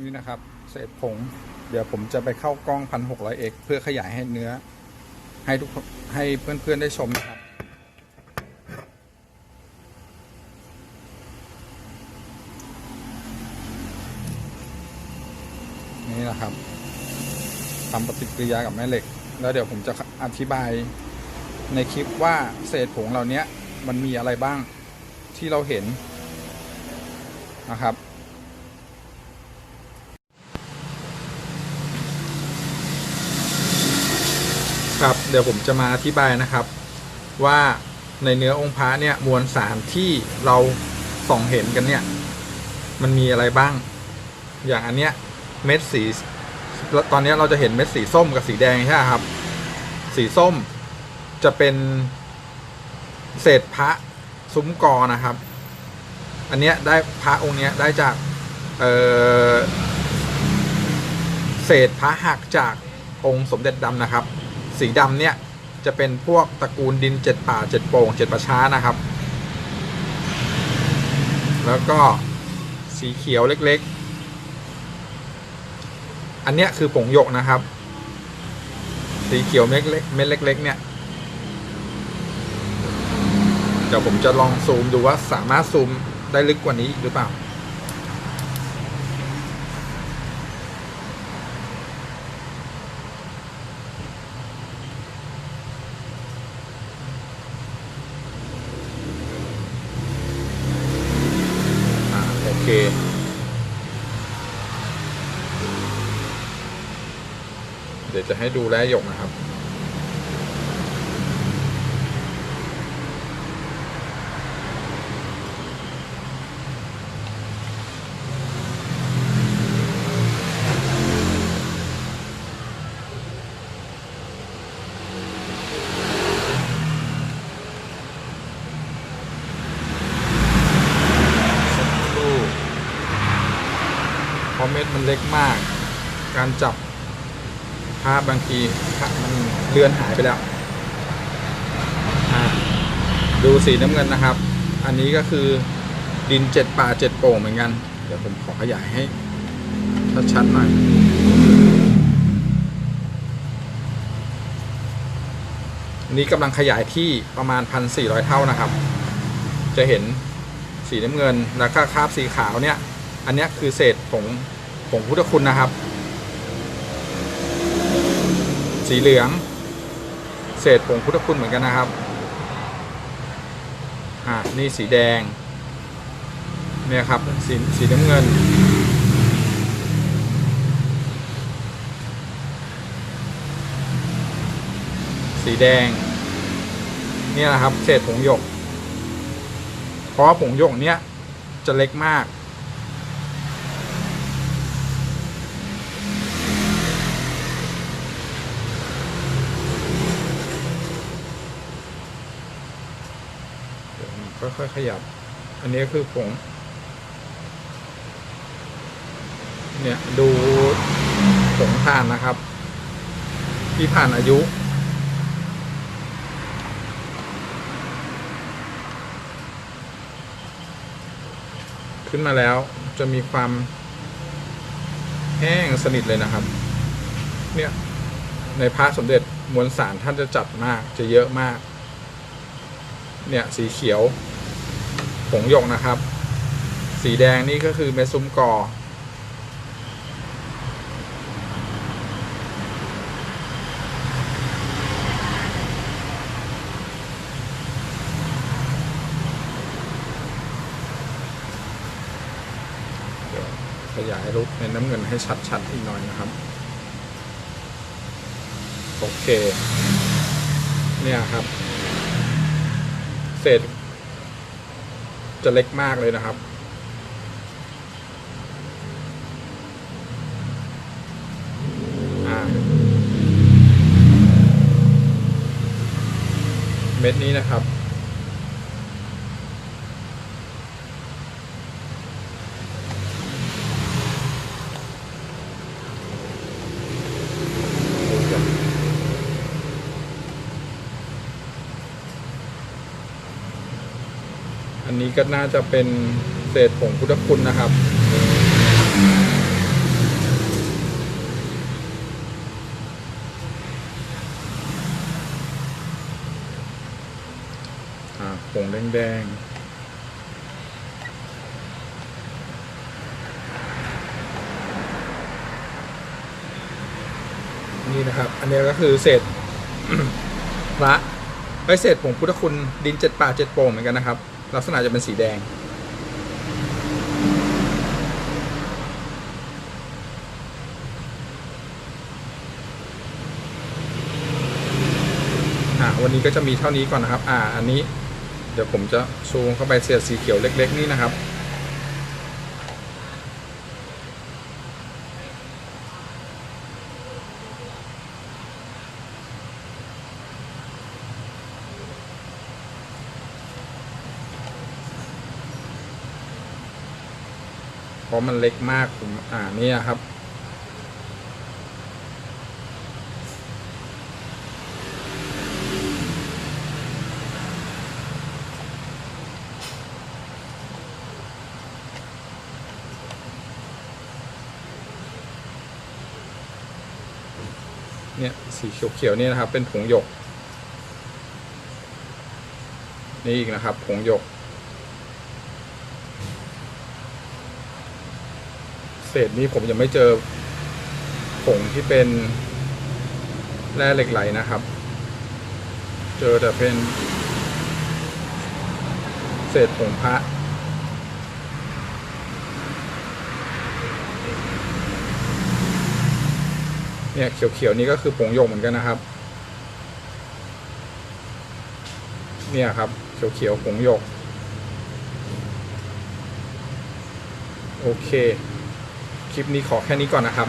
นี่นะครับเศษผง เดี๋ยวผมจะไปเข้ากล้องพันหกร้อยเอกเพื่อขยายให้เนื้อ ให้ทุกให้เพื่อนๆได้ชมนะครับนี่นะครับทำปฏิกิริยากับแม่เหล็ก แล้วเดี๋ยวผมจะอธิบายในคลิปว่าเศษผงเหล่านี้มันมีอะไรบ้างที่เราเห็นนะครับ ครับเดี๋ยวผมจะมาอธิบายนะครับ ว่าในเนื้อองค์พระเนี่ยมวลสารที่เราส่องเห็นกันเนี่ย มันมีอะไรบ้าง อย่างอันเนี้ยเม็ดสีตอนนี้เราจะเห็นเม็ดสีส้มกับสีแดงใช่ไหมครับ สีส้มจะเป็นเศษพระซุ้มกอนะครับ อันเนี้ยได้พระองค์เนี้ยได้จากเเศษพระหักจากองค์สมเด็จดำนะครับ สีดำเนี่ย จะเป็นพวกตระกูลดินเจ็ดป่าเจ็ดโป่งเจ็ดประช้านะครับ แล้วก็สีเขียวเล็กๆ อันเนี้ยคือผงหยกนะครับ สีเขียวเม็ดเล็กเม็ดเล็ก ๆ เนี่ย เดี๋ยวผมจะลองซูมดูว่าสามารถซูมได้ลึกกว่านี้อีกหรือเปล่าอ่าโอเค เดี๋ยวจะให้ดูแลหยกนะครับ เพราะเม็ดมันเล็กมาก การจับ ภาพบางทีมันเลือนหายไปแล้วดูสีน้ำเงินนะครับ อันนี้ก็คือดินเจ็ดป่าเจ็ดโป่งเหมือนกัน เดี๋ยวผมขอขยายให้ชัดๆหน่อยอันนี้กำลังขยายที่ประมาณ 1,400 เท่านะครับ จะเห็นสีน้ำเงินแล้วก็คราบสีขาวเนี่ย อันนี้คือเศษผงผงพุทธคุณนะครับ สีเหลือง เศษผงพุทธคุณเหมือนกันนะครับอ่านี่สีแดง เนี่ยครับสีสีน้ำเงิน สีแดง เนี่ยนะครับ เศษผงหยก เพราะผงหยกเนี้ยจะเล็กมาก เดี๋ยวผม ค่อยๆขยับ อันนี้คือผงเนี่ยดูผงผ่านนะครับ ที่ผ่านอายุ ขึ้นมาแล้วจะมีความแห้งสนิทเลยนะครับ เนี่ย ในพระสมเด็จมวลสารท่านจะจัดมากจะเยอะมาก เนี่ยสีเขียว ผงหยกนะครับ สีแดงนี่ก็คือเมดซุ้มกอ ขยายรูปในน้ำเงินให้ชัด ๆ อีกหน่อยนะครับ โอเค เนี่ยครับ เศษ จะเล็กมากเลยนะครับ เม็ดนี้นะครับ อันนี้ก็น่าจะเป็นเศษผงพุทธคุณนะครับผงแดงๆนี่นะครับ อันนี้ก็คือเศษพระไปเศษผงพุทธคุณดินเจ็ดป่าเจ็ดโป่งเหมือนกันนะครับ ลักษณะจะเป็นสีแดง อะวันนี้ก็จะมีเท่านี้ก่อนนะครับ อ่า อันนี้ เดี๋ยวผมจะซูมเข้าไปเสียดสีเขียวเล็ก ๆ นี่นะครับ เพราะมันเล็กมากผมอ่านี่ครับ เนี่ย สีเขียวๆเนี่ยนะครับ เป็นผงหยก นี่อีกนะครับผงหยก เศษนี้ผมยังไม่เจอผงที่เป็นแร่เหล็กไหลนะครับ เจอแต่เป็น เศษผงพระเนี่ยเขียวๆนี่ก็คือผงหยกเหมือนกันนะครับ เนี่ยครับเขียวๆผงหยก โอเคค ลิปนี้ขอแค่นี้ก่อนนะครับ